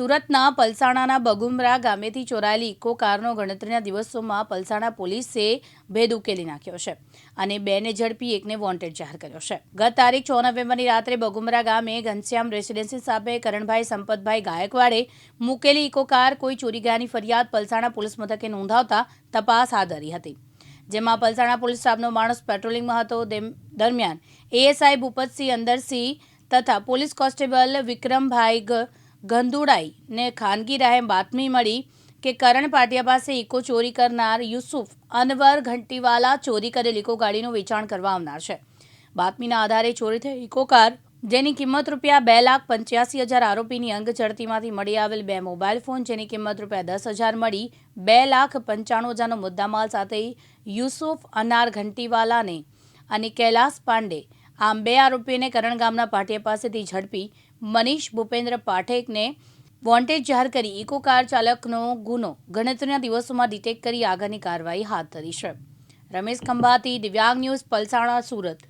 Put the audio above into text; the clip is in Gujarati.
સુરતના પલસાણાના બગુમરા ગામેથી ચોરાયેલી ઇકો કારનો ગણતરીના દિવસોમાં પલસાણા પોલીસે ભેદ ઉકેલી નાખ્યો છે અને બેને ઝડપી એકને વોન્ટેડ જાહેર કર્યો છે. ગત તારીખ છ નવેમ્બરની રાત્રે બગુમરા ગામે ઘનશ્યામ રેસિડેન્સી સામે કરણભાઈ સંપતભાઈ ગાયકવાડે મૂકેલી ઇકો કાર કોઈ ચોરી ગયાની ફરિયાદ પલસાણા પોલીસ મથકે નોંધાવતા તપાસ હાથ ધરી હતી. જેમાં પલસાણા પોલીસ સ્ટાફનો માણસ પેટ્રોલિંગમાં હતો. દરમિયાન એએસઆઈ ભૂપતસિંહ અંદરસિંહ તથા પોલીસ કોન્સ્ટેબલ વિક્રમભાઈ ગંધુડાઈને ખાનગી રાહે બાતમી મળી કે કરણ પાટિયા પાસે ઇકો ચોરી કરનાર યુસુફ અનવર ઘંટીવાલા ચોરી કરેલ ઇકો ગાડીનું વેચાણ કરવા આવનાર છે. બાતમીના આધારે ચોરી થઈ ઇકો કાર, જેની કિંમત રૂપિયા બે લાખ પંચ્યાસી હજાર આરોપીની અંગ ચડતીમાંથી મળી આવેલ બે મોબાઈલ ફોન, જેની કિંમત રૂપિયા દસ હજાર મળી બે લાખ પંચાણું હજારનો મુદ્દામાલ સાથે યુસુફ અનાર ઘંટીવાલાને અને કૈલાસ પાંડે આમ બે આરોપીને કરણ ગામના પાટિયા પાસેથી ઝડપી મનીષ ભૂપેન્દ્ર પાઠેકને વોન્ટેજ જાહેર કરી ઇકો કાર ચાલકનો ગુનો ગણતરીના દિવસોમાં ડિટેક્ટ કરી આગળની કાર્યવાહી હાથ ધરી છે. રમેશ ખંભાતી, દિવ્યાંગ ન્યૂઝ, પલસાણા, સુરત.